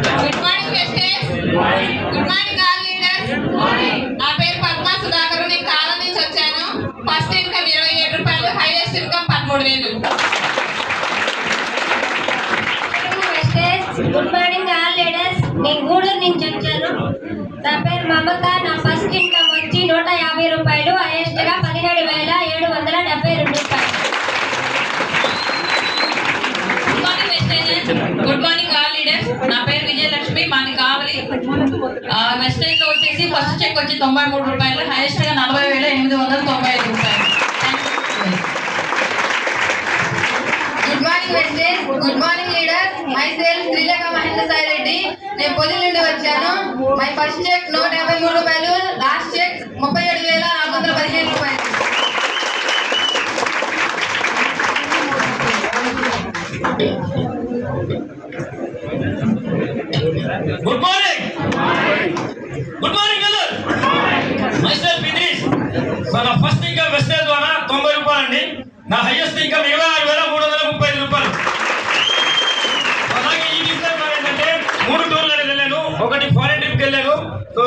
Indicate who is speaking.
Speaker 1: Good morning Vestige good morning all leaders నా పేరు పద్మా సుధాకర్. నేను కాలం నుంచి వచ్చాను. ఫస్ట్ ఇన్కమ్ ఇరవై ఏడు రూపాయలు హైయెస్ట్ ఇన్కమ్ పదమూడు వేలు.
Speaker 2: గుడ్ మార్నింగ్ ఆల్ లీడర్స్ నేను గూడూరు నుంచి వచ్చాను. నా పేరు మమత. నా ఫస్ట్ ఇన్కమ్ వచ్చి నూట యాభై రూపాయలు హైయెస్ట్గా పదిహేడు వేల ఏడు వందల డెబ్బై రెండు రూపాయలు.
Speaker 1: Good morning Vestige good morning all leaders నా పేరు నెక్స్ట్లో వచ్చేసి ఫస్ట్ చెక్ వచ్చి తొంభై మూడు రూపాయలు హైయెస్ట్గా నలభై వేల ఎనిమిది వందల తొంభై ఐదు రూపాయలు.
Speaker 3: Good morning Vestige good morning leader myself Srilekha Mahendra Sai Reddy. నేను పొది నుండి వచ్చాను. మై ఫస్ట్ చెక్ నూట యాభై మూడు రూపాయలు. లాస్ట్ చెక్ ముప్పై ఏడు వేల నాలుగు వందల పదిహేను రూపాయలు.
Speaker 4: గుడ్ మార్నింగ్ గుడ్ మార్నింగ్ కదా మైస్టర్ బిద్రీష్ ఫస్ట్ ఇన్కమ్ వెస్టేజ్ ద్వారా తొంభై రూపాయలు అండి నా హైయెస్ట్ ఇన్కమ్ ఇరవై ఆరు వేల మూడు వందల ముప్పై ఐదు రూపాయలు. అలాగే ఈ బిజినెస్ ఏంటంటే మూడు టూర్లు వెళ్ళాను. ఒకటి ఫారెన్ ట్రిప్కి వెళ్ళాను. సో